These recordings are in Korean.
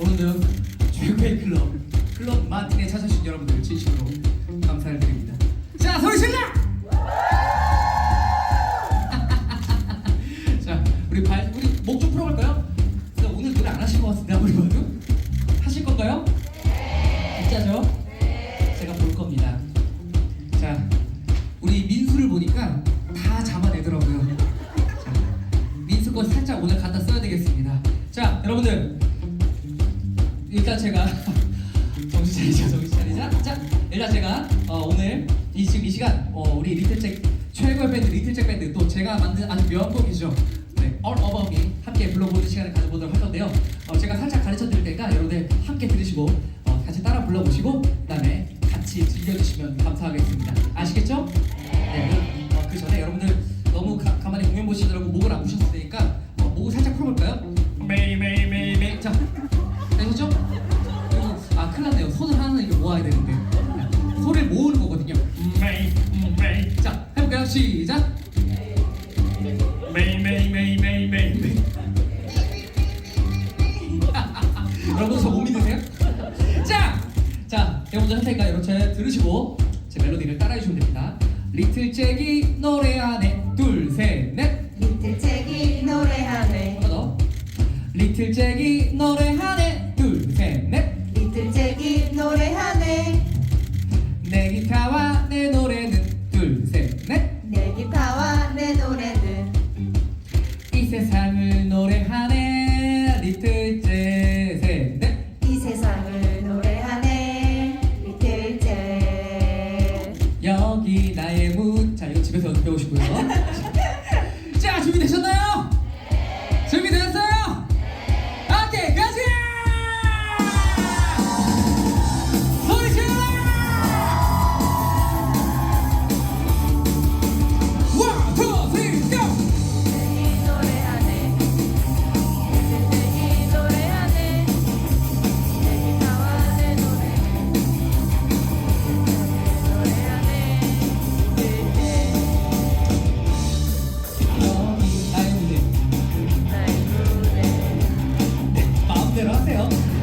오늘은 주유페이 클럽 클럽 마틴에 찾아주신 여러분들 진심으로 감사를 드립니다. 자 소리 질러! 자 우리 발 우리 목 좀 풀어볼까요? 오늘 노래 안 하실 것 같은데 한번 해요.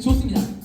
좋습니다.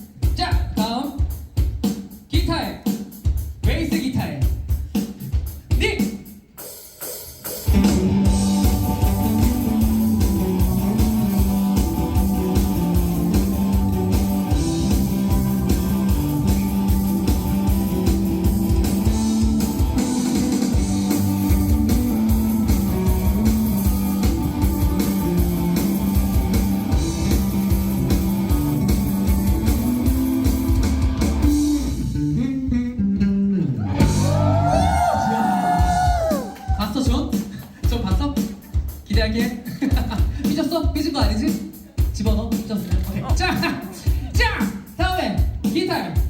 집어넣어. 자, 자, 다음에 기타.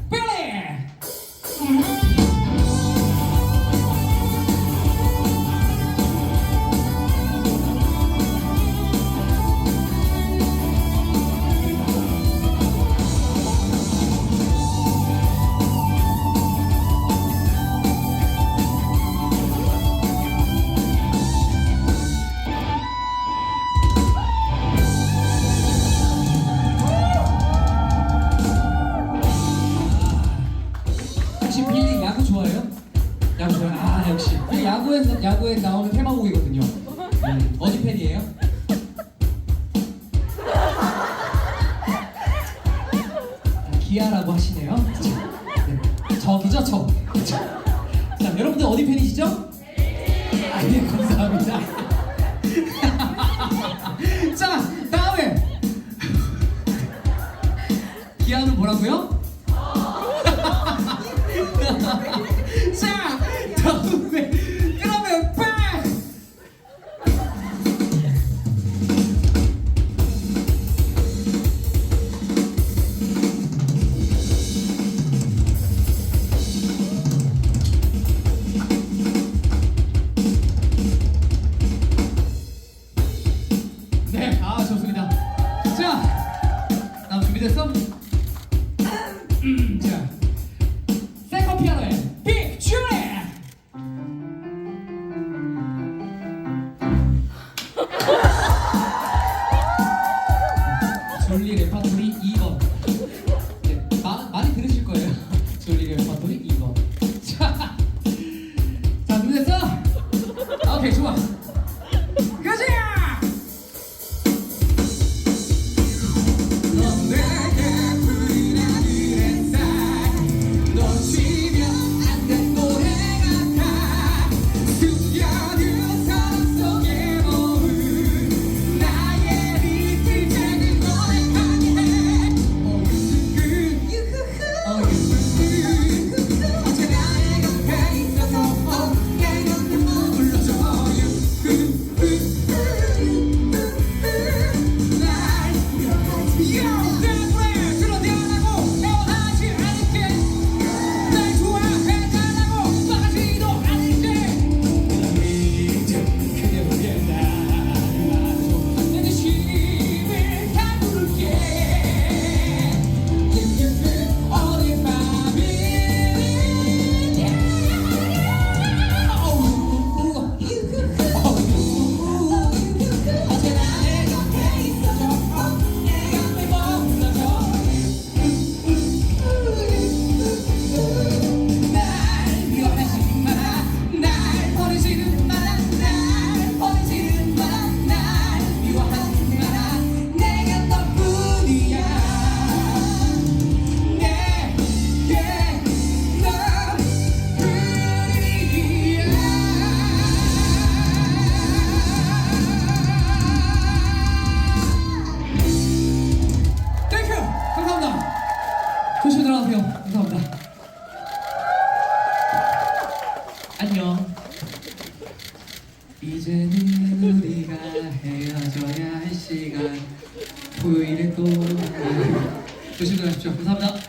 자, 여러분들 어디 팬이시죠? Yeah. 안녕. 이제는 우리가 헤어져야 할 시간. 토요일에 또 조심히 가십시오. 감사합니다.